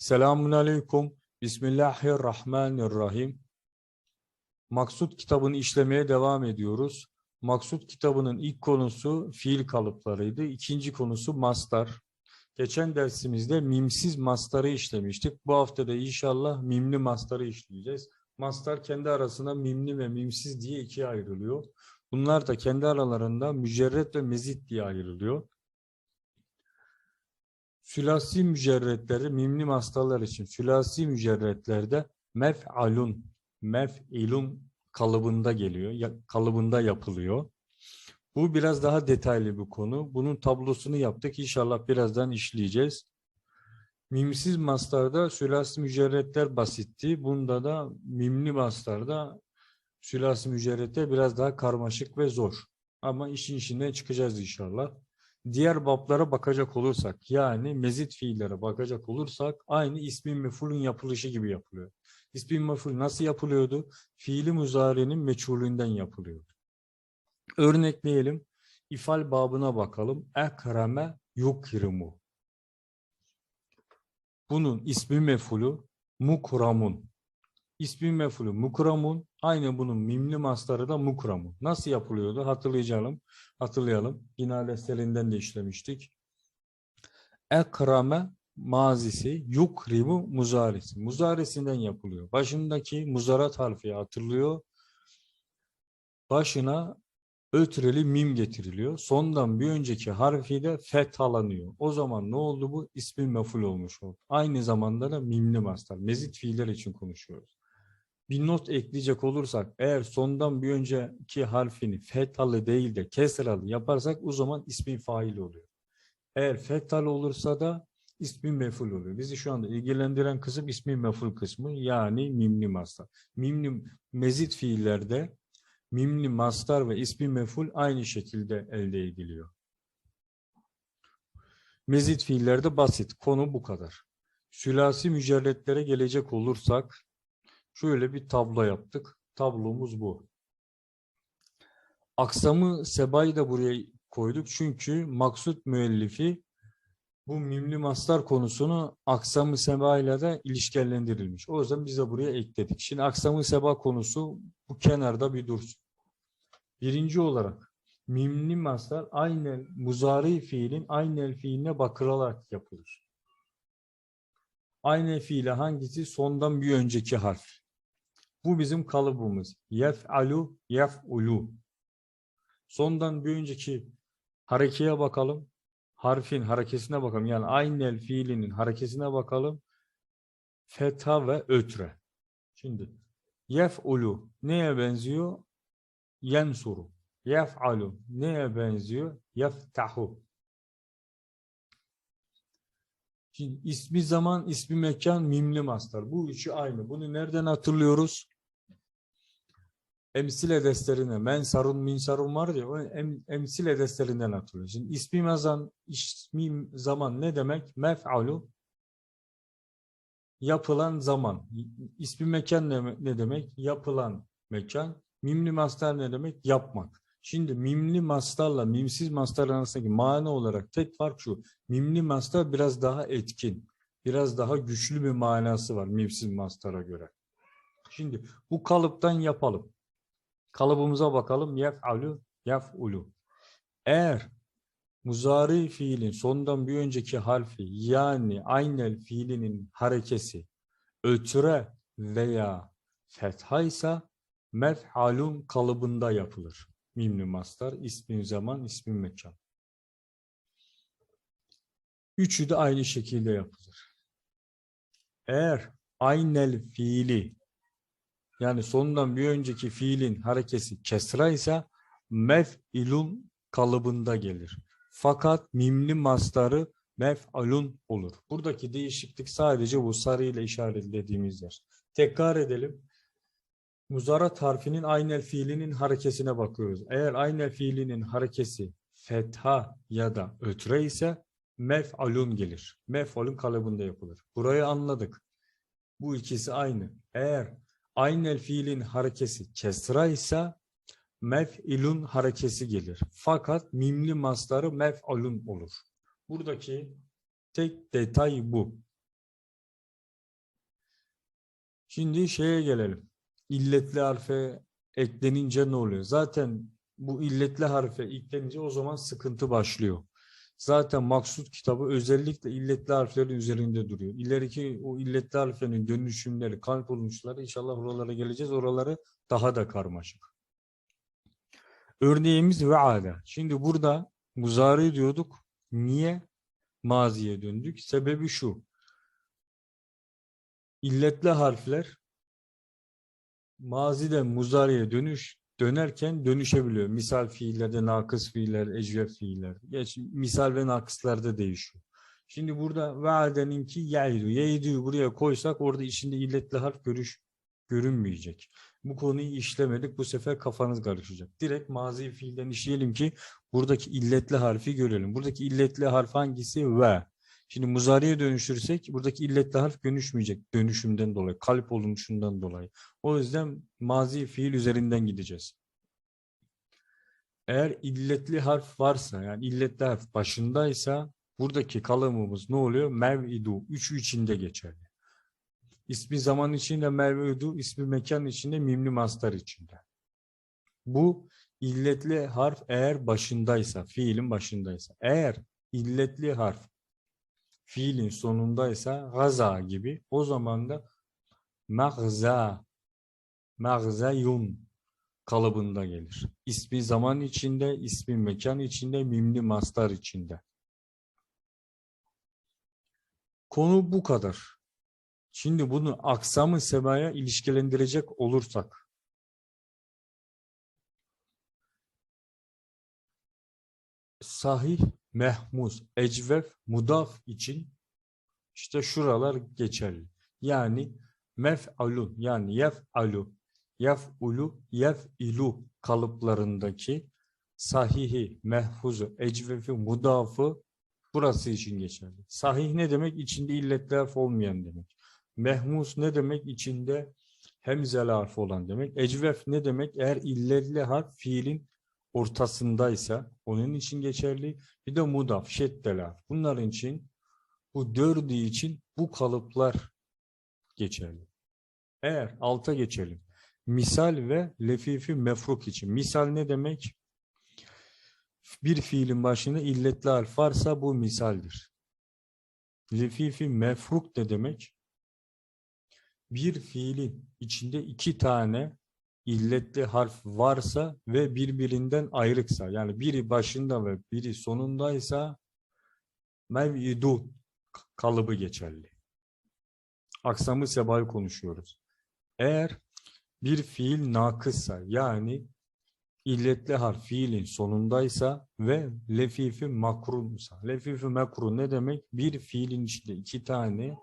Selamun Aleyküm. Bismillahirrahmanirrahim. Maksut kitabını işlemeye devam ediyoruz. Maksut kitabının ilk konusu fiil kalıplarıydı. İkinci konusu mastar. Geçen dersimizde mimsiz mastarı işlemiştik. Bu hafta da inşallah mimli mastarı işleyeceğiz. Mastar kendi arasında mimli ve mimsiz diye ikiye ayrılıyor. Bunlar da kendi aralarında mücerret ve mezit diye ayrılıyor. Sülasi mücerretleri mimli mastarlar için sülasi mücerretlerde mef'alun, mef'ilun kalıbında geliyor, kalıbında yapılıyor. Bu biraz daha detaylı bir konu. Bunun tablosunu yaptık. İnşallah birazdan işleyeceğiz. Mimsiz mastarda sülasi mücerretler basitti. Bunda da mimli mastarda sülasi mücerretler biraz daha karmaşık ve zor. Ama işin içinden çıkacağız inşallah. Diğer bablara bakacak olursak yani mezit fiillere bakacak olursak aynı ismin mefulün yapılışı gibi yapılıyor. İsmin meful nasıl yapılıyordu? Fiili muzari'nin meçhulünden yapılıyordu. Örnekleyelim. İfal babına bakalım. Ekreme yukrimu. Bunun ismi mefulü mukramun. İsmi mefulü mukramun. Aynı bunun mimli mastarı da mukramun. Nasıl yapılıyordu? Hatırlayalım. Hatırlayalım. Bina defterinden de işlemiştik. Ekrame mazisi, yukrimu muzarisi. Muzarisinden yapılıyor. Başındaki muzarat harfi hatırlıyor. Başına ötreli mim getiriliyor. Sondan bir önceki harfi de fethalanıyor. O zaman ne oldu bu? İsmi meful olmuş oldu. Aynı zamanda da mimli mastar. Mezit fiiller için konuşuyoruz. Bir not ekleyecek olursak eğer sondan bir önceki harfini fethalı değil de kesralı yaparsak o zaman ismi fail oluyor. Eğer fethalı olursa da ismi meful oluyor. Bizi şu anda ilgilendiren kısım ismi meful kısmı yani mimli mastar. Mimli mezit fiillerde mimli mastar ve ismi meful aynı şekilde elde ediliyor. Mezit fiillerde basit. Konu bu kadar. Sülasi mücerretlere gelecek olursak şöyle bir tablo yaptık. Tablomuz bu. Aksamı sebayı da buraya koyduk çünkü maksut müellifi bu mimli mastar konusunu aksamı seba ile de ilişkilendirilmiş. O yüzden biz de buraya ekledik. Şimdi aksamı seba konusu bu kenarda bir dursun. Birinci olarak mimli mastar aynel muzari fiilin aynel fiiline bakılarak yapılır. Aynel fiile hangisi? Sondan bir önceki harf. Bu bizim kalıbımız. Yef'alu, yef'ulu. Sondan bir önceki harekeye bakalım. Harfin harekesine bakalım. Yani aynel fiilinin harekesine bakalım. Fetha ve ötre. Şimdi yef'ulu neye benziyor? Yensuru. Yef'alu neye benziyor? Yeftahu. Şimdi ismi zaman, ismi mekan, mimli mastar. Bu üçü aynı. Bunu nereden hatırlıyoruz? Emsile desterine, men sarun, min sarun var ya, o em, emsile desterinden hatırlıyoruz. Şimdi ismi mazan, ismi zaman ne demek? Mef'alu, yapılan zaman. İsmi mekan ne, ne demek? Yapılan mekan. Mimli mastar ne demek? Yapmak. Şimdi mimli mastarla mimsiz mastar arasındaki mana olarak tek fark şu. Mimli mastar biraz daha etkin. Biraz daha güçlü bir manası var mimsiz mastara göre. Şimdi bu kalıptan yapalım. Kalıbımıza bakalım. Yef'alu, yef'ulu. Eğer muzari fiilin sondan bir önceki harfi yani aynel fiilinin harekesi ötüre veya fethaysa mef'alun kalıbında yapılır. Mimli mastar, ismin zaman, ismin mekan. Üçü de aynı şekilde yapılır. Eğer aynel fiili yani sonundan bir önceki fiilin harekesi kesra ise mef'ilun kalıbında gelir. Fakat mimli mastarı mef'alun olur. Buradaki değişiklik sadece bu sarı ile işaretlediğimiz yer. Tekrar edelim. Muzarat harfinin aynel fiilinin harekesine bakıyoruz. Eğer aynel fiilinin harekesi fetha ya da ötre ise mef'alun gelir. Mef'alun kalıbında yapılır. Burayı anladık. Bu ikisi aynı. Eğer aynel fiilin harekesi kesra ise mef'ilun harekesi gelir. Fakat mimli mastarı mef'alun olur. Buradaki tek detay bu. Şimdi şeye gelelim. İlletli harfe eklenince ne oluyor? Zaten bu illetli harfe eklenince o zaman sıkıntı başlıyor. Zaten maksut kitabı özellikle illetli harflerin üzerinde duruyor. İleriki o illetli harflerin dönüşümleri, kalp olmuşları inşallah oralara geleceğiz. Oraları daha da karmaşık. Örneğimiz ve'ade. Şimdi burada muzari diyorduk. Niye maziye döndük? Sebebi şu. İlletli harfler maziden muzariye dönüş dönerken dönüşebiliyor. Misal fiillerde nakıs fiiller, ecvef fiiller. Geç, misal ve nakıslarda değişiyor. Şimdi burada vaadeninki yeydu. Yeydu'yu buraya koysak orada içinde illetli harf görüş görünmeyecek. Bu konuyu işlemedik. Bu sefer kafanız karışacak. Direkt mazi fiilden işleyelim ki buradaki illetli harfi görelim. Buradaki illetli harf hangisi? Ve. Şimdi muzariye dönüşürsek buradaki illetli harf dönüşmeyecek dönüşümden dolayı, kalp oluşundan dolayı. O yüzden mazi fiil üzerinden gideceğiz. Eğer illetli harf varsa yani illetli harf başındaysa buradaki kalıbımız ne oluyor? Mev'idu. Üçü içinde geçerli. İsmi zaman içinde mev'idu, ismi mekan içinde mimli mastar içinde. Bu illetli harf eğer başındaysa, fiilin başındaysa. Eğer illetli harf fiilin sonundaysa gaza gibi o zaman da mağza mağzayun kalıbında gelir. İsmi zaman içinde, ismi mekan içinde, mimli mastar içinde. Konu bu kadar. Şimdi bunu aksamı semaya ilişkilendirecek olursak sahih, mehmuz, ecvef, mudaf için işte şuralar geçerli. Yani mef'alun yani yef'alu, yef'ulu, yef'ilu kalıplarındaki sahihi, mehfuzu, ecvefi, mudafı burası için geçerli. Sahih ne demek? İçinde illetli harf olmayan demek. Mehmus ne demek? İçinde hemzeli harf olan demek. Ecvef ne demek? Eğer illetli harf fiilin ortasındaysa onun için geçerli. Bir de mudaf, şeddeli harf. Bunların için bu dördü için bu kalıplar geçerli. Eğer alta geçelim. Misal ve lefifi mefruk için. Misal ne demek? Bir fiilin başında illetli harf varsa bu misaldir. Lefifi mefruk ne demek? Bir fiilin içinde iki tane illetli harf varsa ve birbirinden ayrıksa yani biri başında ve biri sonundaysa mev'idu kalıbı geçerli. Aksamı sebayı konuşuyoruz. Eğer bir fiil nakıssa yani illetli harf fiilin sonundaysa ve lefifi makrunsa. Lefifi makrun ne demek? Bir fiilin içinde iki tane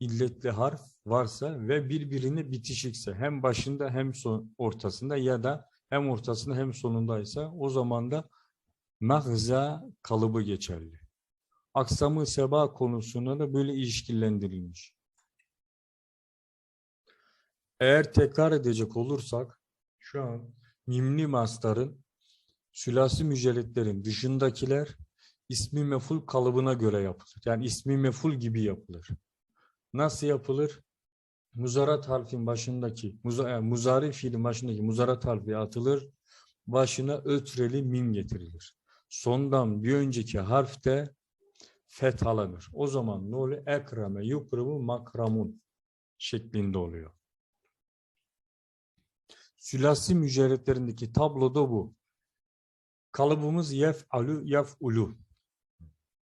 illetli harf varsa ve birbirine bitişikse hem başında hem son, ortasında ya da hem ortasında hem sonundaysa o zaman da mahza kalıbı geçerli. Aksamı seba konusunda da böyle ilişkilendirilmiş. Eğer tekrar edecek olursak şu an mimli mastarın sülasi mücelletlerin dışındakiler ismi meful kalıbına göre yapılır. Yani ismi meful gibi yapılır. Nasıl yapılır? Muzarat harfin başındaki, muza, yani muzari fiilin başındaki muzarat harfi atılır. Başına ötreli mim getirilir. Sondan bir önceki harf de fethalanır. O zaman ne oluyor? Ekreme, yukrumu, makramun şeklinde oluyor. Sülasi mücerretlerindeki tabloda bu. Kalıbımız yef'alu, yef'ulu.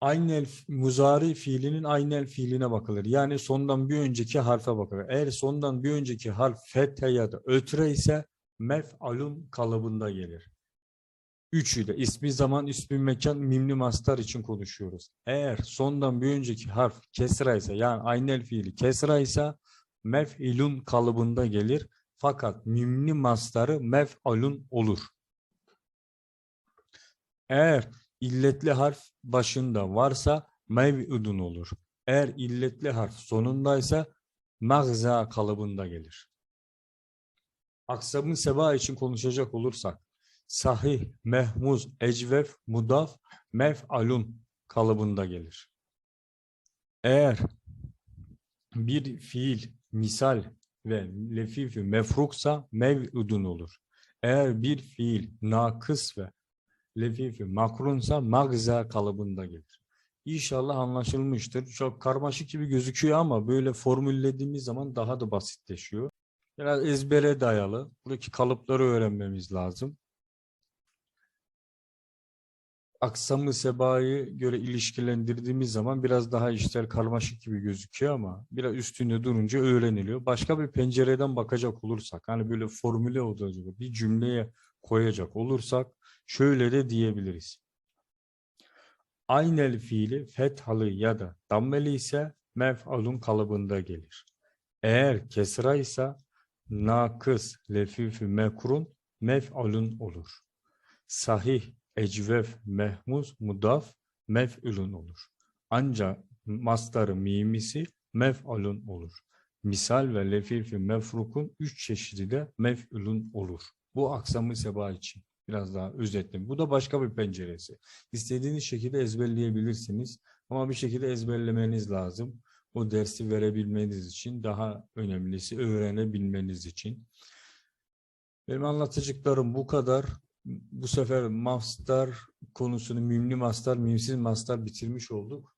Aynel muzari fiilinin aynel fiiline bakılır. Yani sondan bir önceki harfe bakılır. Eğer sondan bir önceki harf fethe ya da ötre ise mef'alun kalıbında gelir. Üçü de ismi zaman, ismi mekan, mimli mastar için konuşuyoruz. Eğer sondan bir önceki harf kesra ise yani aynel fiili kesra ise mef'ilun kalıbında gelir. Fakat mimli mastarı mef'alun olur. Eğer illetli harf başında varsa mev'udun olur. Eğer illetli harf sonundaysa mağza kalıbında gelir. Aksamın seba için konuşacak olursak sahih, mehmuz, ecvef, mudaf, mef'alun kalıbında gelir. Eğer bir fiil misal ve lefifi mefruksa mev'udun olur. Eğer bir fiil nakıs ve lefifi makrunsa magza kalıbında gelir. İnşallah anlaşılmıştır. Çok karmaşık gibi gözüküyor ama böyle formüllediğimiz zaman daha da basitleşiyor. Biraz ezbere dayalı. Buradaki kalıpları öğrenmemiz lazım. Aksam-ı sebayı göre ilişkilendirdiğimiz zaman biraz daha işler karmaşık gibi gözüküyor ama biraz üstünde durunca öğreniliyor. Başka bir pencereden bakacak olursak, hani böyle formüle olacak bir cümleye koyacak olursak şöyle de diyebiliriz. Aynel fiili fethalı ya da dammeli ise mef'alun kalıbında gelir. Eğer kesra ise nakıs lefifi mekrun mef'alun olur. Sahih ecvef mehmuz mudaf mef'ülün olur. Ancak mastarı mimisi mef'alun olur. Misal ve lefifi mefrukun üç çeşidi de mef'ülün olur. Bu aksamı seba için. Biraz daha özetledim. Bu da başka bir penceresi. İstediğiniz şekilde ezberleyebilirsiniz. Ama bir şekilde ezberlemeniz lazım. O dersi verebilmeniz için daha önemlisi öğrenebilmeniz için. Benim anlatacaklarım bu kadar. Bu sefer master konusunu mimli master, mimsiz master bitirmiş olduk.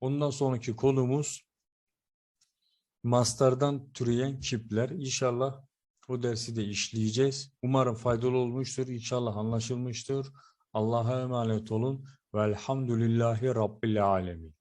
Ondan sonraki konumuz master'dan türeyen kipler. İnşallah o dersi de işleyeceğiz. Umarım faydalı olmuştur. İnşallah anlaşılmıştır. Allah'a emanet olun. Velhamdülillahi Rabbil Alemin.